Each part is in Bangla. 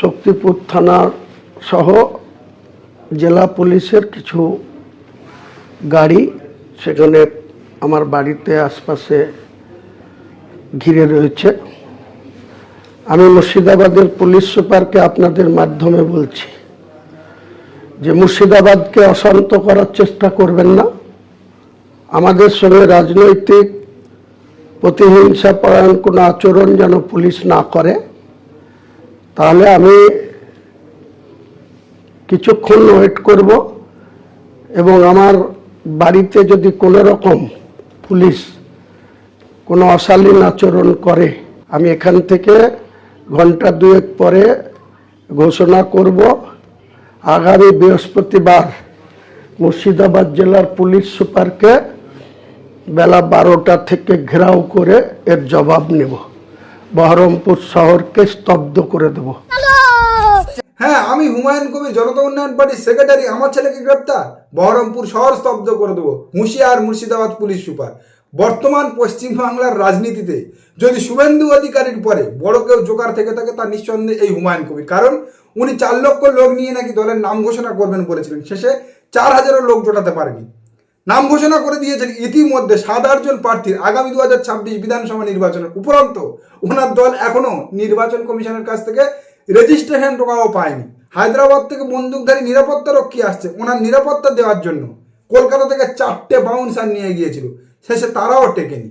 শক্তিপুর থানার সহ জেলা পুলিশের কিছু গাড়ি সেখানে আমার বাড়িতে আশপাশে ঘিরে রয়েছে। আমি মুর্শিদাবাদের পুলিশ সুপারকে আপনাদের মাধ্যমে বলছি যে মুর্শিদাবাদকে অশান্ত করার চেষ্টা করবেন না। আমাদের সঙ্গে রাজনৈতিক প্রতিহিংসা পরায়ণ কোনো আচরণ যেন পুলিশ না করে। তাহলে আমি কিছুক্ষণ ওয়েট করব এবং আমার বাড়িতে যদি কোনো রকম পুলিশ কোনো অশালীন আচরণ করে, আমি এখান থেকে ঘণ্টা দুয়েক পরে ঘোষণা করব। আগামী বৃহস্পতিবার মুর্শিদাবাদ জেলার পুলিশ সুপারকে বেলা বারোটা থেকে ঘেরাও করে এর জবাব নেব। বহরমপুর শহরকে স্তব্ধ করে দেব। হ্যাঁ আমি হুমায়ুন কবির জনতা উন্নয়ন পার্টির সেক্রেটারি আমার ছেলেকে গ্রেপ্তার। বহরমপুর শহর স্তব্ধ করে দেবো হুঁশিয়ার মুর্শিদাবাদ পুলিশ সুপার। বর্তমান পশ্চিমবাংলার রাজনীতিতে যদি শুভেন্দু অধিকারীর পরে বড় কেউ জোকার থেকে থাকে তার নিঃসন্দেহে এই হুমায়ুন কবির। কারণ উনি চার লক্ষ লোক নিয়ে নাকি দলের নাম ঘোষণা করবেন বলেছিলেন। শেষে চার হাজারও লোক জোটাতে পারেনি। নাম ঘোষণা করে দিয়েছেন ইতিমধ্যে সাত আটজন প্রার্থীর আগামী দু হাজার ছাব্বিশ বিধানসভা নির্বাচনের উপরন্ত। ওনার দল এখনও নির্বাচন কমিশনের কাছ থেকে রেজিস্ট্রেশন টোকাও পায়নি। হায়দ্রাবাদ থেকে বন্দুকধারী নিরাপত্তা রক্ষী আসছে ওনার নিরাপত্তা দেওয়ার জন্য। কলকাতা থেকে চারটে বাউন্সার নিয়ে গিয়েছিল, শেষে তারাও টেকেনি।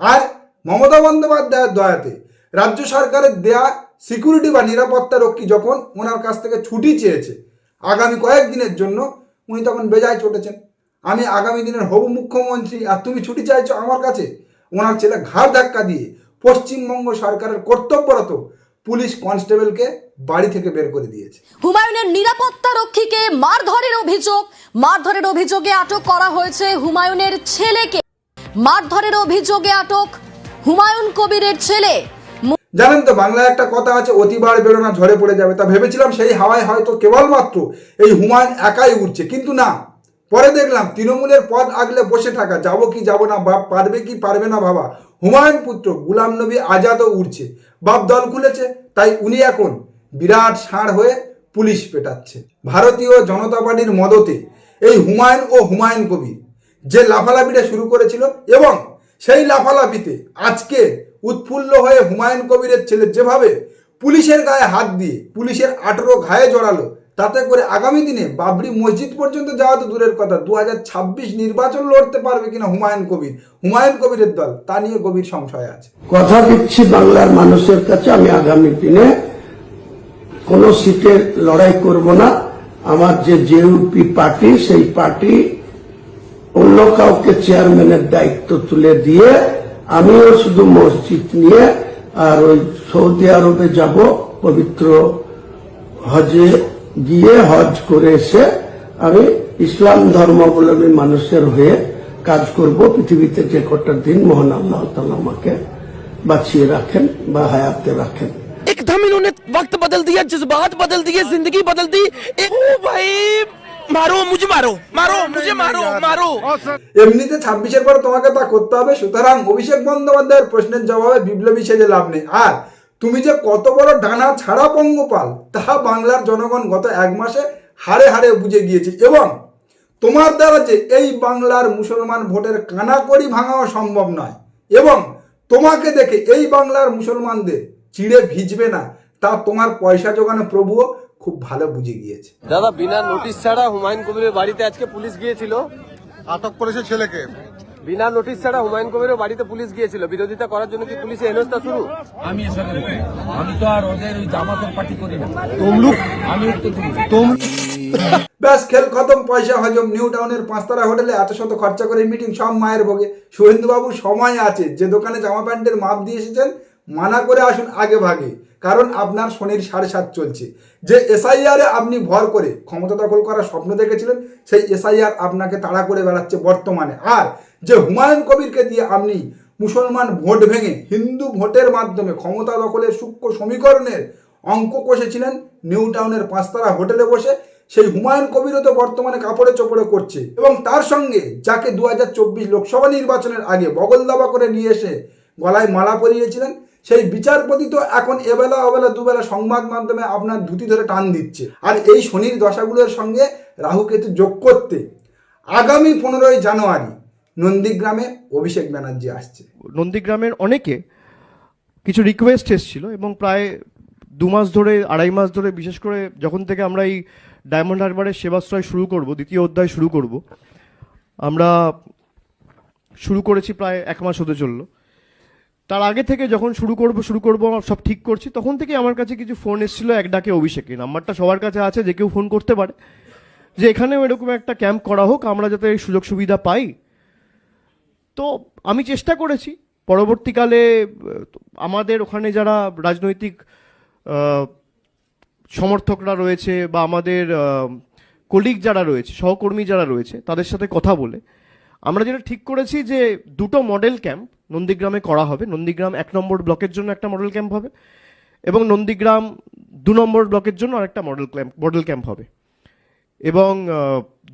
আর মমতা বন্দ্যোপাধ্যায়ের দয়াতে রাজ্য সরকারের দেয়া সিকিউরিটি বা নিরাপত্তা রক্ষী যখন ওনার কাছ থেকে ছুটি চেয়েছে, আগামী কয়েকদিনের জন্য উনি তখন বেজায় চটেছেন। আমি আগামী দিনের হবু মুখ্যমন্ত্রী আর তুমি ছুটি চাইছো আমার কাছে। ওনার ছেলে ঘাড় ধাক্কা দিয়ে পশ্চিমবঙ্গ সরকারের কর্তব্যরত পুলিশ কনস্টেবলকে বাড়ি থেকে বের করে দিয়েছে। হুমায়ুনের নিরাপত্তা রক্ষীকে মারধরের অভিযোগ। মারধরের অভিযোগে আটক করা হয়েছে হুমায়ুনের ছেলেকে। মারধরের অভিযোগে আটক হুমায়ুন কবিরের ছেলে। জানেন তো বাংলায় একটা কথা আছে অতিবার বেরোনা ঝরে পড়ে যাবে। তা ভেবেছিলাম সেই হাওয়ায় হয়তো কেবলমাত্র এই হুমায়ুন একাই উঠছে কিন্তু না। পরে দেখলাম তৃণমূলের পদ আগলে বসে থাকা, যাব কি যাব না, বাপ পারবে কি পারবে না বাবা। হুমায়ুন পুত্র, গুলাম নবী আজাদও উঠছে বাপ দল খুলেছে, তাই উনি এখন বিরাট ষাঁড় হয়ে পুলিশ পেটাচ্ছে। ভারতীয় জনতা পার্টির মদতে এই হুমায়ুন ও হুমায়ুন কবির যে লাফালাফিটা শুরু করেছিল এবং সেই লাফালাফিতে আজকে উৎফুল্ল হয়ে হুমায়ুন কবিরের ছেলে যেভাবে পুলিশের গায়ে হাত দিয়ে, পুলিশের আঠেরো ঘায়ে জড়ালো তাতে করে আগামী দিনে বাবরি মসজিদ পর্যন্ত যাওয়া তো দূরের কথা। দু হাজার ছাব্বিশ নির্বাচন লড়তে পারবে কিনা হুমায়ুন কবির? হুমায়ুন কবিরের দল, তা নিয়ে গভীর সংশয় আছে। কথা দিচ্ছি বাংলার মানুষের কাছে, আমি আগামী দিনে কোনো সিটে লড়াই করব না। আমার যে জেউপি পার্টি, সেই পার্টি অন্য কাউকে চেয়ারম্যানের দায়িত্ব তুলে দিয়ে আমিও শুধু মসজিদ নিয়ে আর ওই সৌদি আরবে যাব, পবিত্র হজে গিয়ে হজ করে এসে আমি ইসলাম ধর্মাবলম্বী মানুষের হয়ে কাজ করব পৃথিবীতে যে কটা দিন মহান আল্লাহ তাআলা আমাকে বাঁচিয়ে রাখেন বা হায়াতে রাখেন एकदम इन्होंने वक्त बदल दिया जज्बात बदल दिए जिंदगी बदल दी ए, ओ भाई मारो मुझे मारो मारो मुझे मारो मारो এমনিতে ছাব্বিশের পর তোমাকে তা করতে হবে সুতরাং অভিষেক বন্দ্যোপাধ্যায়ের প্রশ্নের জবাবে বিপ্লবী সেজে লাভ নেই আর তুমি যে কত বড় ডানা ছাড়া পঙ্গপাল তাহা বাংলার জনগণ গত এক মাসে হারে হারে বুঝে গিয়েছে এবং তোমার দ্বারা যে এই বাংলার মুসলমান ভোটের কানাকড়ি ভাঙাও সম্ভব নয় এবং তোমাকে দেখে এই বাংলার মুসলমানদের চিড়ে ভিজবে না তা তোমার পয়সা জোগানো প্রভুও খুব ভালো বুঝে গিয়েছে। দাদা বিনা নোটিশ ছাড়া হুমায়ুন কবিরের বাড়িতে আজকে পুলিশ গিয়েছিল? আটক করেছে ছেলেকে। বিনা নোটিশ ছাড়া হুমায়ুন কবিরের বাড়িতে পুলিশ গিয়েছিল। বিরোধিতা করার জন্য কি পুলিশের হেনস্থা শুরু? আমি। আমি তো আর ওদের ওই জামাতের পার্টি করি না। তমলুক? আমি উত্তর ব্যাস খেল খতম পয়সা হজম নিউ টাউনের পাঁচতারা হোটেলে এত শত খরচা করে মিটিং সব মায়ের ভোগে। শুভেন্দুবাবু সময় আছে যে দোকানে জামা প্যান্টের মাপ দিয়ে এসেছেন মানা করে আসুন আগে ভাগে কারণ আপনার শনির সাড়ে সাত চলছে। যে এসআইআর এ আপনি ভর করে ক্ষমতা দখল করার স্বপ্ন দেখেছিলেন সেই এসআইআর আপনাকে তাড়া করে বেড়াচ্ছে বর্তমানে। আর যে হুমায়ুন কবিরকে দিয়ে আপনি মুসলমান ভোট ভেঙে হিন্দু ভোটের মাধ্যমে ক্ষমতা দখলের সূক্ষ্ম সমীকরণের অঙ্ক কষেছিলেন, নিউ টাউনের পাঁচতারা হোটেলে বসে, সেই হুমায়ুন কবিরও তো বর্তমানে কাপড়ে চোপড়ে করছে। এবং তার সঙ্গে যাকে দু হাজার চব্বিশ লোকসভা নির্বাচনের আগে বগল দাবা করে নিয়ে এসে গলায় মালা পরিয়েছিলেন, সেই বিচারপতি তো এখন এবেলা ওবেলা দুবেলা সংবাদ মাধ্যমে আপনার ধুতি ধরে টান দিচ্ছে। আর এই শনির দশাগুলোর সঙ্গে রাহুকেতু যোগ করতে আগামী পনেরোই জানুয়ারি নন্দীগ্রামে অভিষেক ব্যানার্জি আসছে। নন্দীগ্রামের অনেকে কিছু রিকোয়েস্ট এসেছিল এবং প্রায় দু মাস ধরে, আড়াই মাস ধরে বিশেষ করে যখন থেকে আমরা এই ডায়মন্ড হারবারের সেবাশ্রয় শুরু করব, দ্বিতীয় অধ্যায় শুরু করব, আমরা শুরু করেছি প্রায় এক মাস হতে চলল। তার আগে থেকে যখন শুরু করব শুরু করব সব ঠিক করছি, তখন থেকে আমার কাছে কিছু ফোন এসেছিল, এক ডাকে অভিষেকে নাম্বারটা সবার কাছে আছে, যে কেউ ফোন করতে পারে। যে এখানেও এরকম একটা ক্যাম্প করা হোক, আমরা যাতে সুযোগ সুবিধা পাই তো আমি চেষ্টা করেছি। পরবর্তীকালে আমাদের ওখানে যারা রাজনৈতিক সমর্থকরা রয়েছে বা আমাদের কলিগ যারা রয়েছে, সহকর্মী যারা রয়েছে, তাদের সাথে কথা বলে। আমরা যেটা ঠিক করেছি যে দুটো মডেল ক্যাম্প নন্দীগ্রামে করা হবে। নন্দীগ্রাম এক নম্বর ব্লকের জন্য একটা মডেল ক্যাম্প হবে এবং নন্দীগ্রাম দু নম্বর ব্লকের জন্য আরেকটা মডেল ক্যাম্প মডেল ক্যাম্প হবে। এবং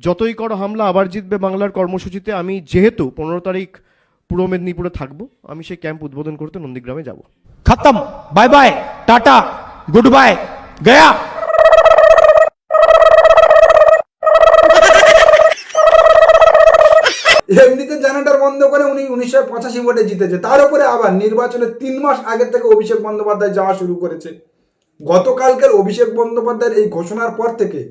যতই করো হামলা আবার জিতবে বাংলার কর্মসূচিতে আমি যেহেতু পনেরো তারিখ পূর্ব মেদিনীপুরে থাকব আমি সেই ক্যাম্প উদ্বোধন করতে নন্দীগ্রামে যাব। খাতাম bye bye tata good bye Gaya. এমনিতে জানাটার বন্ধ করে উনি উনিশশো পঁচাশি ভোটে জিতেছে। তার উপরে আবার নির্বাচনের তিন মাস আগে থেকে অভিষেক বন্দ্যোপাধ্যায় যাওয়া শুরু করেছে। গতকালকের অভিষেক বন্দ্যোপাধ্যায়ের এই ঘোষণার পর থেকে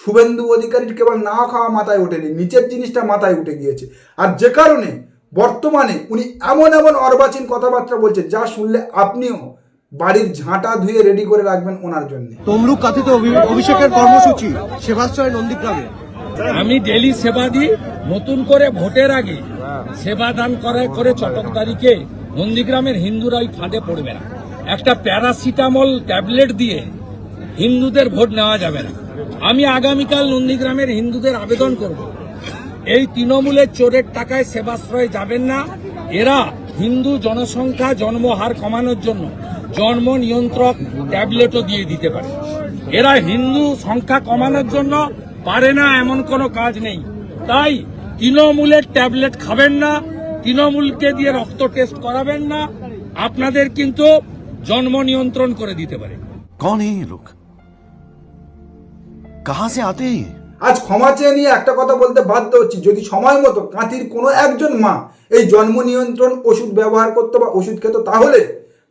শুভেন্দু অধিকারীর কেবল না খাওয়া মাথায় ওঠেনি নিচের জিনিসটা মাথায় উঠে গিয়েছে। আর যে কারণে বর্তমানে উনি এমন এমন অর্বাচীন কথাবার্তা বলছে যা শুনলে আপনিও বাড়ির ঝাঁটা ধুয়ে রেডি করে রাখবেন ওনার জন্য। তমলুক কাথিত অভিষেকের কর্মসূচি সেবাশ্রয় নন্দীগ্রামে। আমি ডেলি সেবা দিই নতুন করে ভোটের আগে সেবা দান করে করে চটকদারিকে নন্দীগ্রামের হিন্দুরা ওই ফাঁদে পড়বে না। একটা প্যারাসিটামল ট্যাবলেট দিয়ে হিন্দুদের ভোট নেওয়া যাবে না। আমি আগামীকাল নন্দীগ্রামের হিন্দুদের আবেদন করব। এই তৃণমূলের চোরের টাকায় সেবাশ্রয় যাবেন না। এরা হিন্দু জনসংখ্যা, জন্মহার কমানোর জন্য জন্ম নিয়ন্ত্রক ট্যাবলেটও দিয়ে দিতে পারে। এরা হিন্দু সংখ্যা কমানোর জন্য পারে না, এমন কোনো কাজ নেই। তাই তৃণমূলের ট্যাবলেট খাবেন না, তৃণমূলকে দিয়ে রক্ত টেস্ট করাবেন না। আপনাদের কিন্তু জন্ম নিয়ন্ত্রণ করে দিতে পারে। কন এই লোক कहां से आते हैं ये আজ ক্ষমা চেয়ে নিয়ে একটা কথা বলতে বাধ্য হচ্ছি যদি সময় মতো কাঁথির কোনো একজন মা এই জন্ম নিয়ন্ত্রণ ওষুধ ব্যবহার করতো বা ওষুধ খেত তাহলে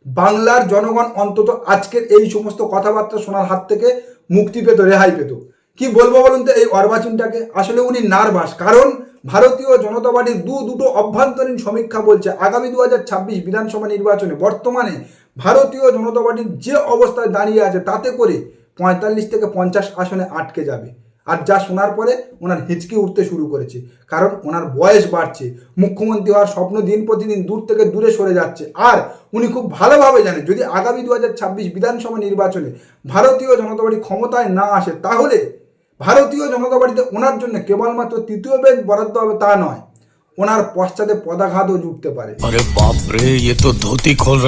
বাংলার জনগণ অন্তত আজকের এই সমস্ত কথাবার্তা শোনার হাত থেকে মুক্তি পেত রেহাই পেত কি বলবো বলুন তো এই অর্বাচীনটাকে আসলে উনি নার্ভাস কারণ ভারতীয় জনতা পার্টির দু দুটো অভ্যন্তরীণ সমীক্ষা বলছে আগামী দু বিধানসভা নির্বাচনে বর্তমানে ভারতীয় জনতা পার্টির যে অবস্থায় দাঁড়িয়ে আছে তাতে করে পঁয়তাল্লিশ থেকে পঞ্চাশ আসনে আটকে যাবে। আর যা শোনার পরে ওনার হিচকি উঠতে শুরু করেছে। কারণ ওনার বয়স বাড়ছে। মুখ্যমন্ত্রী হওয়ার স্বপ্ন দিন প্রতিদিন দূর থেকে দূরে সরে যাচ্ছে। আর উনি খুব ভালোভাবে জানেন, যদি আগামী দুহাজার ছাব্বিশ বিধানসভা নির্বাচনে ভারতীয় জনতা পার্টি ক্ষমতায় না আসে, তাহলে ভারতীয় জনতা পার্টিতে ওনার জন্য কেবলমাত্র তৃতীয় বেঞ্চ বরাদ্দ হবে তা নয়। ওনার পশ্চাতে পদাঘাতও জুটতে পারে। আরে এ তো ধুতি খোল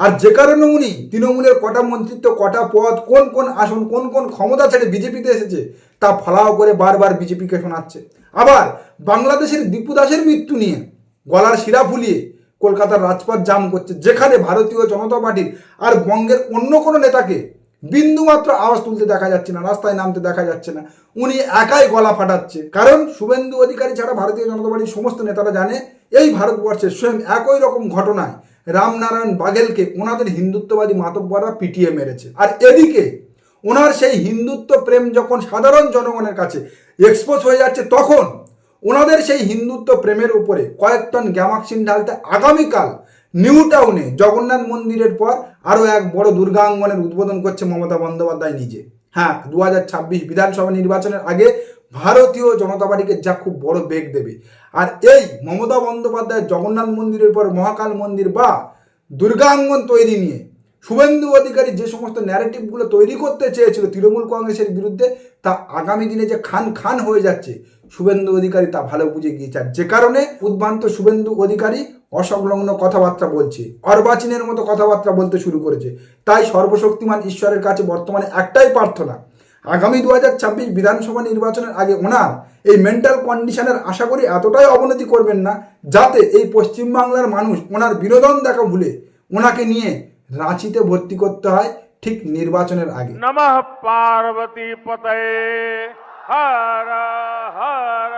আর যে কারণে উনি তৃণমূলের কটা মন্ত্রিত্ব, কটা পদ, কোন কোন আসন, কোন কোন ক্ষমতা ছেড়ে বিজেপিতে এসেছে, তা ফলাও করে বারবার বিজেপিকে শোনাচ্ছে। আবার বাংলাদেশের দীপু দাসের মৃত্যু নিয়ে গলার শিরা ফুলিয়ে কলকাতার রাজপথ জাম করছে, যেখানে ভারতীয় জনতা পার্টির আর বঙ্গের অন্য কোনো নেতাকে বিন্দুমাত্র আওয়াজ তুলতে দেখা যাচ্ছে না, রাস্তায় নামতে দেখা যাচ্ছে না। উনি একাই গলা ফাটাচ্ছে। কারণ শুভেন্দু অধিকারী ছাড়া ভারতীয় জনতা পার্টির সমস্ত নেতারা জানে এই ভারতবর্ষের স্বয়ং একই রকম ঘটনায় রামনারায়ণ বাঘেলকে ওনাদের হিন্দুত্ববাদী মাতব্বররা পিটিয়ে মেরেছে। আর এদিকে ওনার সেই হিন্দুত্ব প্রেম যখন সাধারণ জনগণের কাছে এক্সপোজ হয়ে যাচ্ছে, তখন ওনাদের সেই হিন্দুত্ব প্রেমের উপরে কয়েক টন গ্যামাক্সিন ঢালতে আগামীকাল নিউ টাউনে জগন্নাথ মন্দিরের পর আরও এক বড় দুর্গাঙ্গনের উদ্বোধন করছে মমতা বন্দ্যোপাধ্যায় নিজে। হ্যাঁ দু হাজার ছাব্বিশ বিধানসভা নির্বাচনের আগে ভারতীয় জনতা পার্টিকে যা খুব বড় বেগ দেবে। আর এই মমতা বন্দ্যোপাধ্যায় জগন্নাথ মন্দিরের পর মহাকাল মন্দির বা দুর্গাঙ্গন তৈরি নিয়ে শুভেন্দু অধিকারী যে সমস্ত ন্যারেটিভগুলো তৈরি করতে চেয়েছিল তৃণমূল কংগ্রেসের বিরুদ্ধে, তা আগামী দিনে যে খান খান হয়ে যাচ্ছে, শুভেন্দু অধিকারী তা ভালো বুঝে গিয়েছে। আর যে কারণে উদ্ভ্রান্ত শুভেন্দু অধিকারী অসংলগ্ন কথাবার্তা বলছে, অর্বাচীনের মতো কথাবার্তা বলতে শুরু করেছে। তাই সর্বশক্তিমান ঈশ্বরের কাছে বর্তমানে একটাই প্রার্থনা আগামী দু হাজার ছাব্বিশ বিধানসভা নির্বাচনের আগে ওনার এই মেন্টাল কন্ডিশনের আশা করি এতটাই অবনতি করবেন না যাতে এই পশ্চিমবাংলার মানুষ ওনার বিনোদন দেখা ভুলে ওনাকে নিয়ে রাঁচিতে ভর্তি করতে হয় ঠিক নির্বাচনের আগে। নমঃ পার্বতী পতয়ে হর হর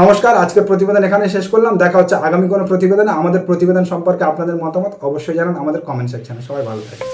নমস্কার আজকের প্রতিবেদন এখানে শেষ করলাম। দেখা হচ্ছে আগামী কোনো প্রতিবেদনে। আমাদের প্রতিবেদন সম্পর্কে আপনাদের মতামত অবশ্যই জানান আমাদের কমেন্ট সেকশনে সবাই ভালো থাকবেন।